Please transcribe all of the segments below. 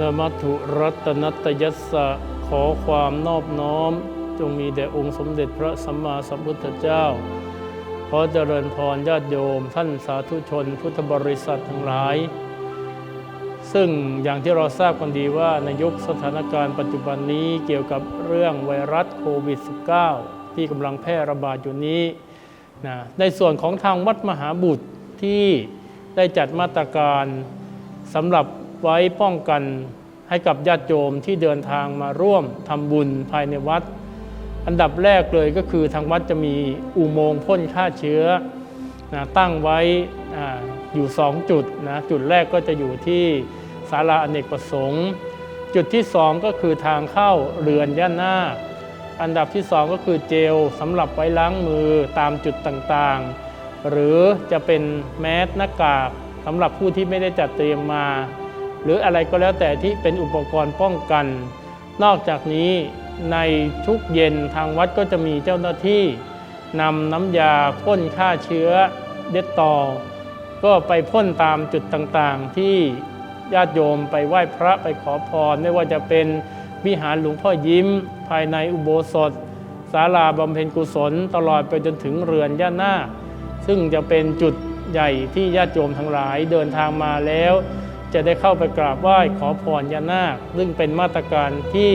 นมัตถุรัตนัตยัสสะขอความนอบน้อม จงมีแด่องค์สมเด็จพระสัมมาสัมพุทธเจ้า ขอเจริญพรญาติโยม ท่านสาธุชน พุทธบริษัททั้งหลาย ซึ่งอย่างที่เราทราบกันดีว่าในยุคสถานการณ์ปัจจุบันนี้เกี่ยวกับเรื่องไวรัสโควิด -19 ที่กำลังแพร่ระบาดอยู่นี้นะในส่วนของทางวัดมหาบุตรที่ได้จัดมาตรการสำหรับ ไว้ป้องกันให้กับญาติโยมที่เดินทางมาร่วมทำบุญภายในวัด อันดับแรกเลยก็คือทางวัดจะมีอุโมงค์พ่นฆ่าเชื้อนะตั้งไว้ออยู่ 2 จุดนะจุดแรกก็จะอยู่ที่ศาลาอเนกประสงค์ จุดที่ 2 ก็คือทางเข้าเรือนย่านหน้า อันดับที่ 2 ก็คือเจลสำหรับไว้ล้างมือตามจุดต่างๆ หรือจะเป็นแมสหน้ากากสำหรับผู้ที่ไม่ได้จัดเตรียมมา หรืออะไรก็แล้วแต่ที่เป็นอุปกรณ์ป้องกัน นอกจากนี้ในทุกเย็นทางวัดก็จะมีเจ้าหน้าที่นำน้ำยาพ่นฆ่าเชื้อเด็ดตอก็ไปพ่นตามจุดต่างๆ ที่ญาติโยมไปไหว้พระไปขอพร ไม่ว่าจะเป็นวิหารหลวงพ่อยิ้ม ภายในอุโบสถศาลาบำเพ็ญกุศล ตลอดไปจนถึงเรือนย่านาซึ่งจะเป็นจุดใหญ่ที่ญาติโยมทั้งหลายเดินทางมาแล้ว จะได้เข้าไปกราบไหว้ขอพรยานาค ซึ่งเป็นมาตรการที่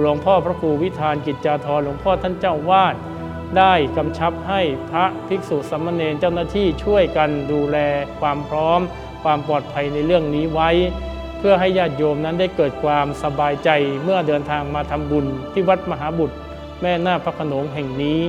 หลวงพ่อพระครูวิธานกิจจาธรหลวงพ่อท่านเจ้าวาดได้กำชับให้พระภิกษุสามเณรเจ้าหน้าที่ช่วยกันดูแลความพร้อม ความปลอดภัยในเรื่องนี้ไว้ เพื่อให้ญาติโยมนั้นได้เกิดความสบายใจเมื่อเดินทางมาทำบุญที่วัดมหาบุตร แม่นาคพระโขนงแห่งนี้